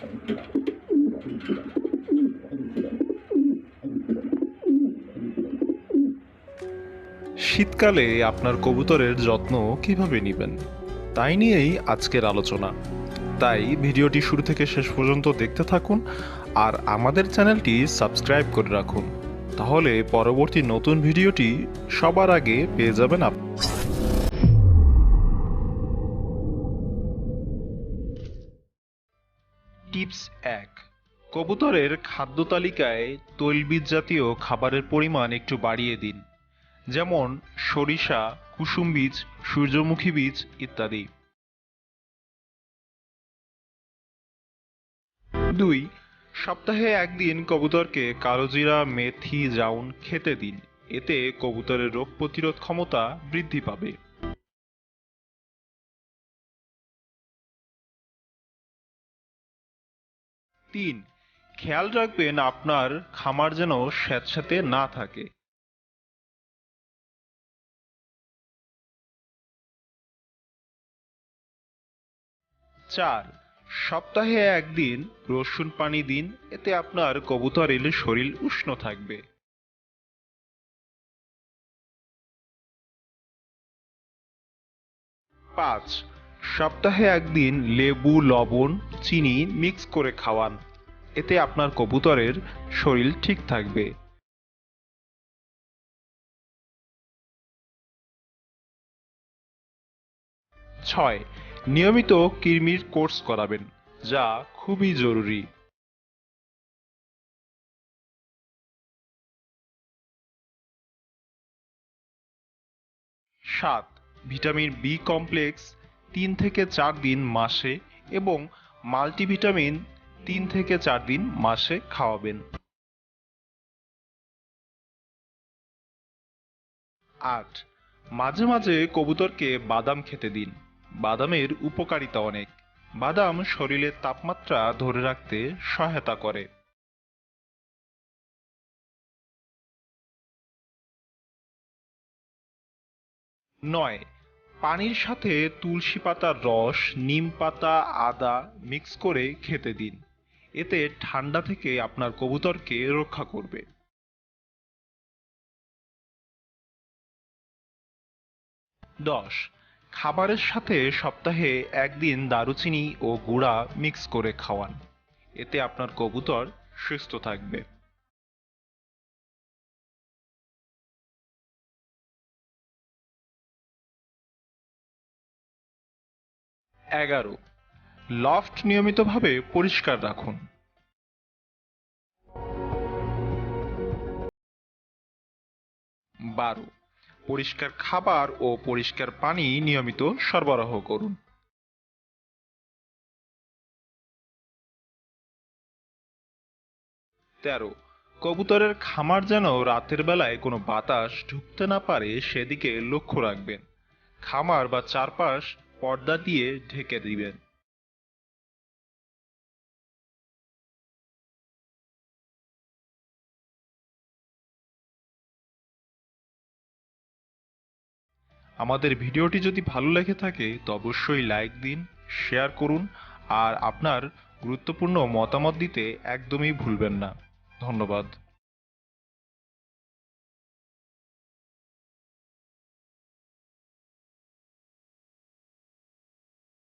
শীতকালে আপনার কবুতরের যত্ন কীভাবে নেবেন? তাই নিয়েই আজকের আলোচনা। তাই ভিডিওটি শুরু থেকে শেষ পর্যন্ত দেখতে থাকুন আর আমাদের চ্যানেলটি সাবস্ক্রাইব করে রাখুন। তাহলে পরবর্তী নতুন ভিডিওটি সবার আগে পেয়ে যাবেন আপনি টিপস এক। কবুতরের খাদ্য তালিকায় তৈলবীজ জাতীয় খাবারের পরিমাণ একটু বাড়িয়ে দিন। যেমন সরিষা, কুসুম বীজ, সূর্যমুখী বীজ ইত্যাদি। দুই, সপ্তাহে একদিন কবুতরকে কালোজিরা, মেথি, জাউন খেতে দিন। এতে কবুতরের রোগ প্রতিরোধ ক্ষমতা বৃদ্ধি পাবে। তিন, খেয়াল রাখবেন আপনার খামার যেন স্যাঁতস্যাঁতে না থাকে। চার, সপ্তাহে একদিন রসুন পানি দিন, এতে আপনার কবুতরের শরীর উষ্ণ থাকবে। পাঁচ সপ্তাহে একদিন লেবু, লবণ, চিনি মিক্স করে খাওয়ান। এতে আপনার কবুতরের শরীর ঠিক থাকবে। ছয়, নিয়মিত কৃমির কোর্স করাবেন, যা খুবই জরুরি। সাত, ভিটামিন বি কমপ্লেক্স তিন থেকে চার দিন মাসে এবং মাল্টিভিটামিন তিন থেকে চার দিন মাসে খাওয়াবেন। আট, মাঝে মাঝে কবুতরকে বাদাম খেতে দিন। বাদামের উপকারিতা অনেক। বাদাম শরীরের তাপমাত্রা ধরে রাখতে সহায়তা করে। নয় পানির সাথে তুলসী পাতার রস, নিম পাতা, আদা মিক্স করে খেতে দিন। এতে ঠান্ডা থেকে আপনার কবুতরকে রক্ষা করবে। দশ, খাবারের সাথে সপ্তাহে একদিন দারুচিনি ও গুঁড়া মিক্স করে খাওয়ান। এতে আপনার কবুতর সুস্থ থাকবে। এগারো। লফট নিয়মিতভাবে পরিষ্কার রাখুন। বারো। পরিষ্কার খাবার ও পরিষ্কার পানি নিয়মিত সরবরাহ করুন। তেরো। কবুতরের খামার যেন রাতের বেলায় কোনো বাতাস ঢুকতে না পারে সেদিকে লক্ষ্য রাখবেন। খামার বা চারপাশ পর্দা দিয়ে ঢেকে দিবেন। আমাদের ভিডিওটি যদি ভালো লেগে থাকে, তো অবশ্যই লাইক দিন, শেয়ার করুন, আর আপনার গুরুত্বপূর্ণ মতামত দিতে একদমই ভুলবেন না। ধন্যবাদ।